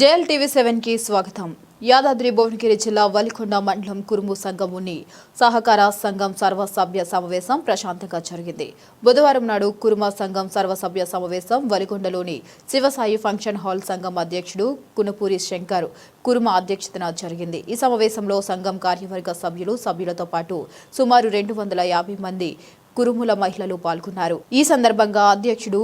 JL TV సెవెన్కి స్వాగతం. యాదాద్రి భువనగిరి జిల్లా వలికొండ మండలం కురుము సంఘం సహకార సంఘం సర్వసభ్య సమావేశం ప్రశాంతంగా జరిగింది. బుధవారం నాడు కురుమ సంఘం సర్వసభ్య సమావేశం వలికొండలోని శివసాయి ఫంక్షన్ హాల్ సంఘం అధ్యక్షుడు కునుపూరి శంకర్ కురుమ అధ్యక్షతన జరిగింది. ఈ సమావేశంలో సంఘం కార్యవర్గ సభ్యులు సభ్యులతో పాటు సుమారు రెండు వందల యాభై మంది కురుముల మహిళలు పాల్గొన్నారు. ఈ సందర్భంగా అధ్యక్షుడు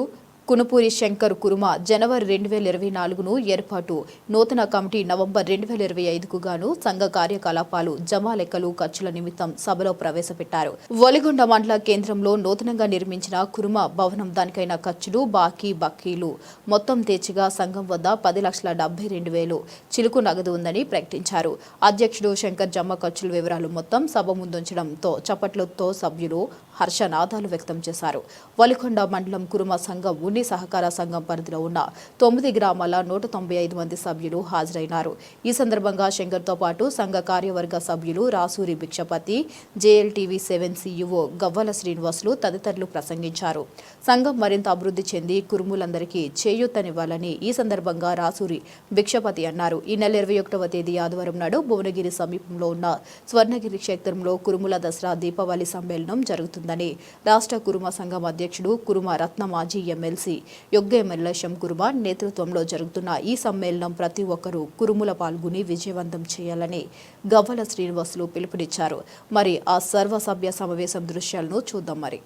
కునుపూరి శంకర్ కురుమ జనవరి రెండు వేల ఇరవై నాలుగును ఏర్పాటు. నూతన కమిటీ నవంబర్ రెండు వేల ఇరవై ఐదుకు గాను సంఘ కార్యకలాపాలు జమా లెక్కలు ఖర్చుల నిమిత్తం సభలో ప్రవేశపెట్టారు. వలిగొండ మండల కేంద్రంలో నూతనంగా నిర్మించిన కురుమ భవనం దానికైన ఖర్చులు బాకీ బక్కీలు మొత్తం తెచ్చిగా సంఘం వద్ద పది లక్షల డెబ్బై రెండు వేలు చిలుకు నగదు ఉందని ప్రకటించారు. అధ్యక్షుడు శంకర్ జమ్మ ఖర్చుల వివరాలు మొత్తం సభ ముందుంచడంతో చప్పట్లతో సభ్యులు హర్షనాదాలు వ్యక్తం చేశారు. వలికొండ మండలం కురుమ సంఘం ఉన్ని సహకార సంఘం పరిధిలో ఉన్న తొమ్మిది గ్రామాల నూట తొంభై ఐదు మంది సభ్యులు హాజరైనారు. ఈ సందర్భంగా శంకర్తో పాటు సంఘ కార్యవర్గ సభ్యులు Rasuri Bhikshapathi JLTV seven CEO Gavvala Srinivasulu తదితరులు ప్రసంగించారు. సంఘం మరింత అభివృద్ధి చెంది కురుములందరికీ చేయూతనివ్వాలని ఈ సందర్భంగా రాసూరి భిక్షపతి అన్నారు. ఈ నెల ఇరవై ఒకటవ తేదీ ఆదివారం నాడు భువనగిరి సమీపంలో ఉన్న స్వర్ణగిరి క్షేత్రంలో కురుముల దసరా దీపావళి సమ్మేళనం జరుగుతుందని రాష్ట్ర కురుమ సంఘం అధ్యక్షుడు కురుమ రత్న మాజీ ఎమ్మెల్సీ యొగ్గ మల్లేశం కురుమ నేతృత్వంలో జరుగుతున్న ఈ సమ్మేళనం ప్రతి ఒక్కరూ కురుముల పాల్గొని విజయవంతం చేయాలని గవ్వల శ్రీనివాసులు పిలుపునిచ్చారు. మరి ఆ సర్వసభ్య సమావేశం దృశ్యాలను చూద్దాం మరి.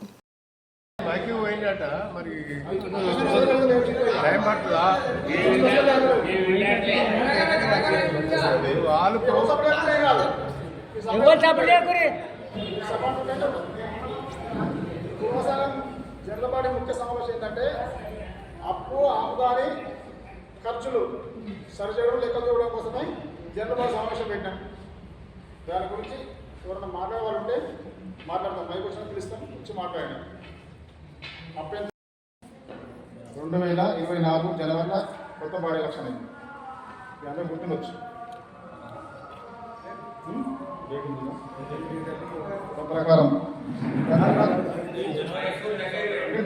మరి టైం పడుతుందా వాళ్ళు ఎవరు చెప్పలేకురి? పూర్వసారం జర్లపాటి ముఖ్య సమావేశం ఏంటంటే అప్పు ఆముదాని ఖర్చులు సరిచేయడం లెక్కలు చూడడం కోసమే జర్లపాటి సమావేశం పెట్టాం. దాని గురించి ఎవరైనా మాట్లాడేవాళ్ళు మాట్లాడతాం. మైక్ వచ్చిన పిలుస్తాం. వచ్చి మాట్లాడండి. అప్పు రెండు వేల ఇరవై నాలుగు జనవరిలో కొత్త భారీ ఎలక్షన్ అయింది. అందరూ గుర్తుండొచ్చు. ప్రకారం.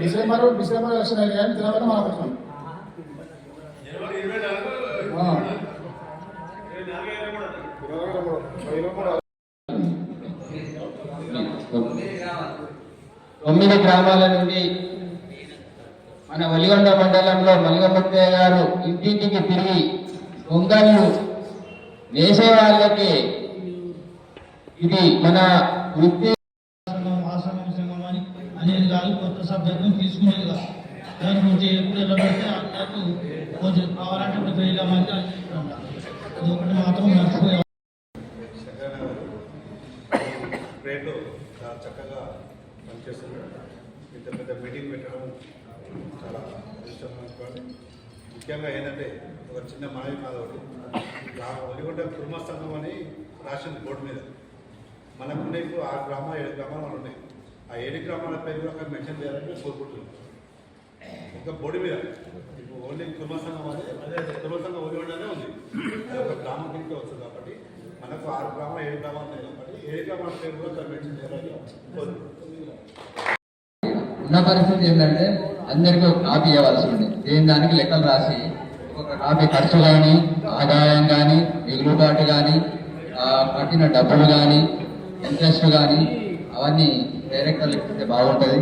డిసెంబర్ డిసెంబర్ ఎలక్షన్ అయింది కానీ తెలంగాణ మనం వచ్చినాం తొమ్మిది గ్రామాల నుండి మన వలిగొండ మండలంలో మల్లిగముత్తయ్య గారు ఇంటింటికి తిరిగి పొంగళ్ళు వేసే వాళ్ళకి ఇది మన వృత్తి సంఘం ఆశ్రమం సంఘం అని అనేది కాదు కొత్త సభ్యత్వం తీసుకునేది కాదు. దాని గురించి ఎప్పుడు ఎలా పెడితే అన్నట్టు కొంచెం కావాలంటే ఇప్పుడు చేయలేమని అది ఒకటి మాత్రం మర్చిపోయాం. చాలా చక్కగా పనిచేస్తున్నారు. ఇంత పెద్ద మీటింగ్ పెట్టడం చాలా ఇష్టం ముఖ్యంగా ఏంటంటే ఒక చిన్న మనవి కాదు ఒకటి. ఒలిగొండ కుటుంబ సంఘం అని రాసింది బోర్డు మీద. మనకు ఇప్పుడు ఆరు గ్రామాలు ఏడు గ్రామాలు ఉన్నాయి ఆ ఏడు గ్రామాల పేరు కూడా అక్కడ మెన్షన్ చేయాలని మేము కోరుకుంటున్నాం ఒక బోర్డు మీద ఇప్పుడు ఓన్లీ కుటుంబ సంఘం అదే అదే కుటుంబ సంఘం ఒలిగొండనే ఉంది. అది ఒక గ్రామం కిందకి వస్తుంది కాబట్టి మనకు ఆరు గ్రామాలు ఏడు గ్రామాలు ఉన్నాయి కాబట్టి ఏడు గ్రామాల పేరు కూడా అక్కడ మెన్షన్ చేయాలని ఉన్న పరిస్థితి ఏంటంటే అందరికీ ఒక కాపీ ఇవ్వాల్సి ఉంది. దేని దానికి లెక్కలు రాసి ఒక కాపీ ఖర్చు కానీ ఆదాయం కానీ మిగులుబాటు కానీ కట్టిన డబ్బులు కానీ ఇంట్రెస్ట్ కానీ అవన్నీ డైరెక్టర్లు ఇస్తే బాగుంటుంది.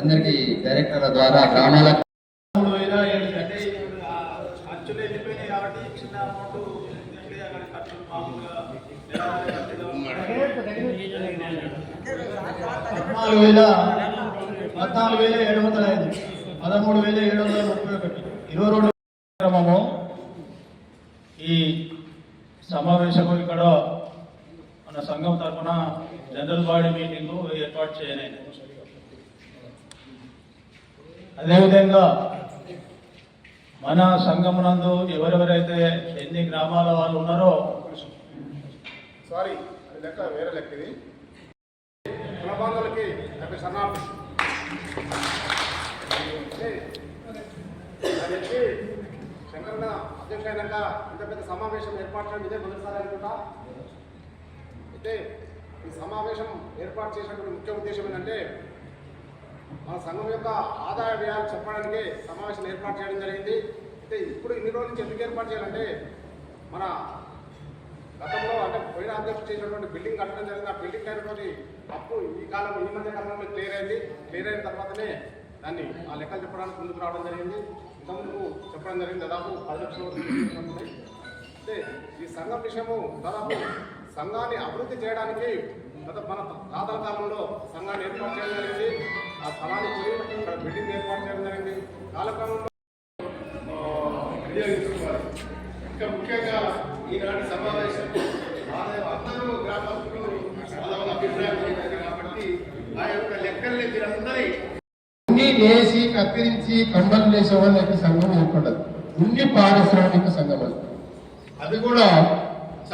అందరికీ డైరెక్టర్ల ద్వారా గ్రామాల పద్నాలుగు వేల పద్నాలుగు వేల ఏడు వందల ఐదు పదమూడు వేల ఏడు వందల ముప్పై ఒకటి. ఇరవై రెండు క్రమము ఈ సమావేశము ఇక్కడ మన సంఘం తరఫున జనరల్ బాడీ మీటింగ్ ఏర్పాటు చేయలేదు అదేవిధంగా మన సంఘం నందు ఎవరెవరైతే ఎన్ని గ్రామాల వాళ్ళు ఉన్నారో సారీ అది లెక్క వేరే లెక్క ఇది. కులబాంధవులకి హ్యాపీ సన్నాఫ్ అది అధ్యక్ష అయినాక ఇంత పెద్ద సమావేశం ఏర్పాటు చేయడం ఇదే మొదటిసారి అనుకుంటా. అంటే ఈ సమావేశం ఏర్పాటు చేసినటువంటి ముఖ్య ఉద్దేశం ఏంటంటే మన సంఘం యొక్క ఆదాయ వ్యయాలు చెప్పడానికి సమావేశం ఏర్పాటు చేయడం జరిగింది. అయితే ఇప్పుడు ఇన్ని రోజుల నుంచి ఎందుకు ఏర్పాటు చేయాలంటే మన గతంలో అంటే పోయిన అధ్యక్షుడు చేసినటువంటి బిల్డింగ్ కట్టడం జరిగింది. ఆ బిల్డింగ్ అయినటువంటి అప్పు ఈ కాలం ఈ మధ్య కాలంలో క్లియర్ అయింది. క్లియర్ అయిన తర్వాతనే దాన్ని ఆ లెక్కలు చెప్పడానికి ముందుకు రావడం జరిగింది. ఇంతకుముందు చెప్పడం జరిగింది. దాదాపు పది లక్షల వరకు అంటే ఈ సంఘం విషయము దాదాపు సంఘాన్ని అభివృద్ధి చేయడానికి గత మన తాతల కాలంలో సంఘాన్ని ఏర్పాటు చేయడం జరిగింది. ఆ స్థలాన్ని పోయి అక్కడ బిల్డింగ్ ఏర్పాటు చేయడం జరిగింది. కాలక్రమంలో వినియోగించుకోవాలి ఇంకా ముఖ్యంగా ఈనాటి సమావేశం అందరూ గ్రామస్తులు వాళ్ళ అభిప్రాయం కాబట్టి ఆ యొక్క లెక్కల్ని మీరందరి ఉన్ని వేసి కత్తిరించి కంబలు వేసే సంఘం ఏర్పడదు ఉన్ని పారిశ్రామిక సంఘం అది కూడా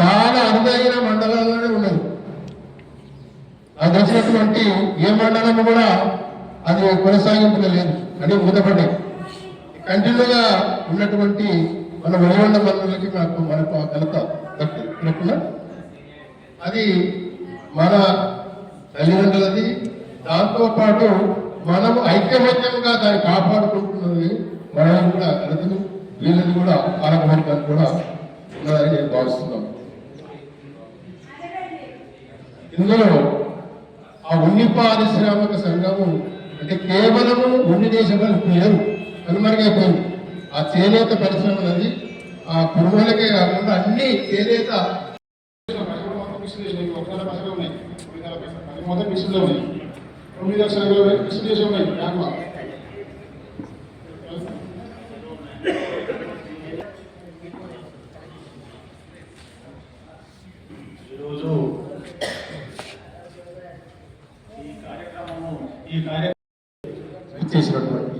చాలా అరుదైన మండలాల్లోనే ఉన్నది. నాకు ఏ మండలం కూడా అది కొనసాగింపుగా లేదు. అని మూతపడ్డాయి. కంటిన్యూగా ఉన్నటువంటి మన వెలుగొండ మండలకి మాకు మనకు కలత అది మన తల్లిదండ్రులది. దాంతో పాటు మనం ఐక్యమత్యంగా దాన్ని కాపాడుకుంటున్నది మనం కూడా కలతను వీళ్ళని కూడా పాలకవర్గాలు కూడా ఉన్నదని నేను భావిస్తున్నాను. ఇందులో ఆ ఉన్ని పారిశ్రామిక సంఘము అంటే కేవలము ఉన్ని దేశంలో పేరు కనుమరుగైపోయింది ఆ చేనేత పరిశ్రమ అనేది ఆ కుటుంబాలకే కాకుండా అన్ని చేనేత మిషన్ ఒకవేళ ఉన్నాయి. తొమ్మిది వందల పైసలు పది తొమ్మిది లక్షల ఇరవై వేలు మిషన్ చేసి ఉన్నాయి బ్యాంకులో ఈరోజు ఈ కార్యక్రమము ఈ కార్యక్రమం చేసినటువంటి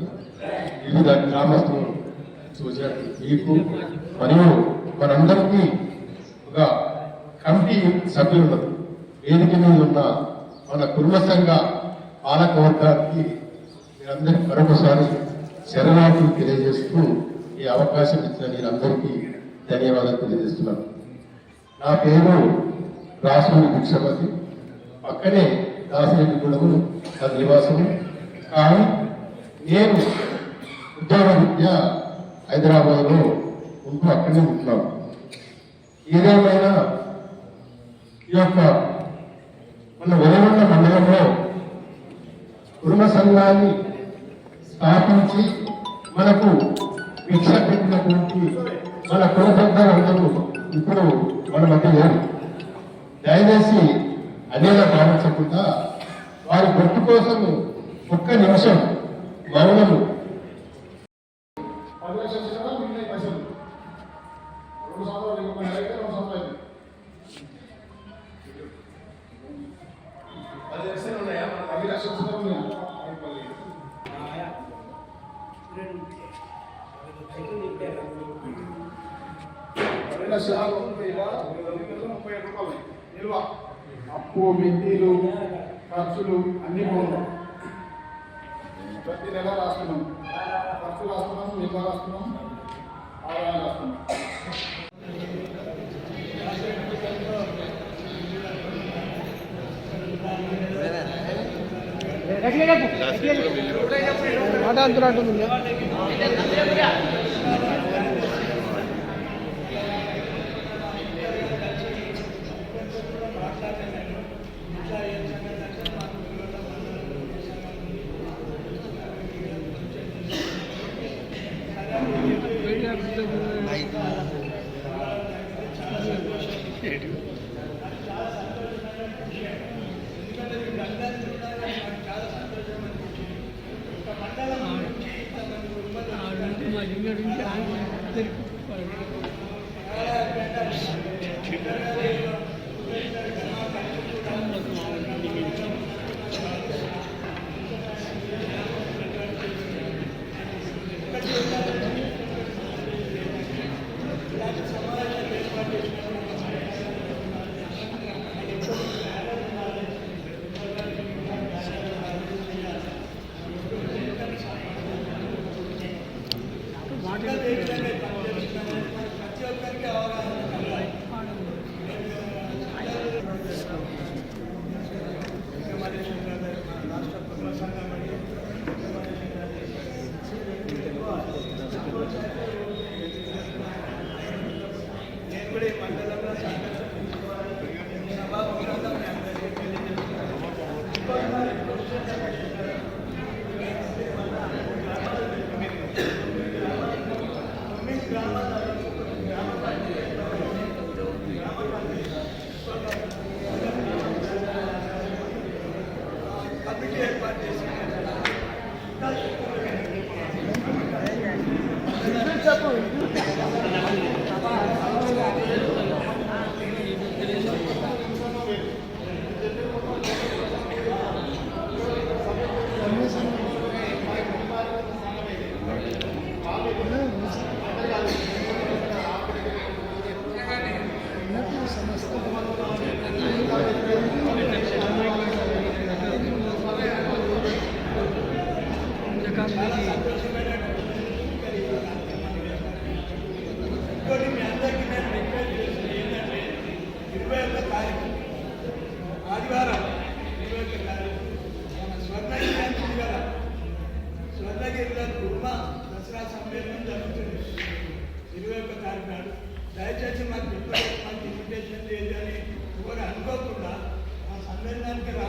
వివిధ గ్రామస్తులు చూసినట్టు మీకు మరియు మనందరికీ ఒక కమిటీ సభ్యులు వేదిక మీద ఉన్న మన కుటుంబ సంఘ పాలకవర్గానికి మీరందరికీ మరొకసారి శరణార్థులు తెలియజేస్తూ ఈ అవకాశం ఇచ్చిన మీరందరికీ ధన్యవాదాలు తెలియజేస్తున్నాను. నా పేరు రాసుని భిక్షపతి. పక్కనే దాసిరెడ్డి గుడము నివాసము కానీ నేను ఉద్యోగ రీత్యా హైదరాబాద్లో ఉంటూ అక్కడే ఉంటున్నాను. ఏదేమైనా ఈ యొక్క మన వెలగొండ మండలంలో కుటుంబ సంఘాన్ని స్థాపించి మనకు భిక్ష పెట్టినటువంటి మన కుల పెద్దలందరూ ఇప్పుడు మన మధ్య లేరు. దయచేసి అనేలా భావించకుండా వారి గుర్తు కోసం ఒక్క నిమిషం మౌనము అప్పు మిద్దీలు ఖర్చులు అన్ని పోను ప్రతి నెల రాస్తున్నాం. ఖర్చు రాస్తున్నాం నిల్వ రాస్తున్నాం ఆదాయం రాస్తున్నాం. ఎందుకంటే వీళ్ళు అందరికీ చూడాలని నాకు చాలా సంతోషం అనిపించింది ఒక మండలం నుంచి ఆదివారం ఇరవై ఒక్క మన స్వర్ణగిరి కదా స్వర్ణగిరిలో కుర్మ దసరా సమ్మేళనం జరుగుతుంది ఇరవై ఒక్క తారీఖు నాడు దయచేసి మాకు ఇప్పటికే మాకు ఇన్విటేషన్ లేదు అని ఎవరు అనుకోకుండా ఆ సమ్మేళనానికి రా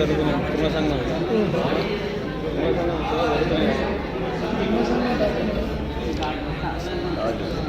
ఇక్కడ సేవ జరుగుతుంది కుటుంబ సంఘం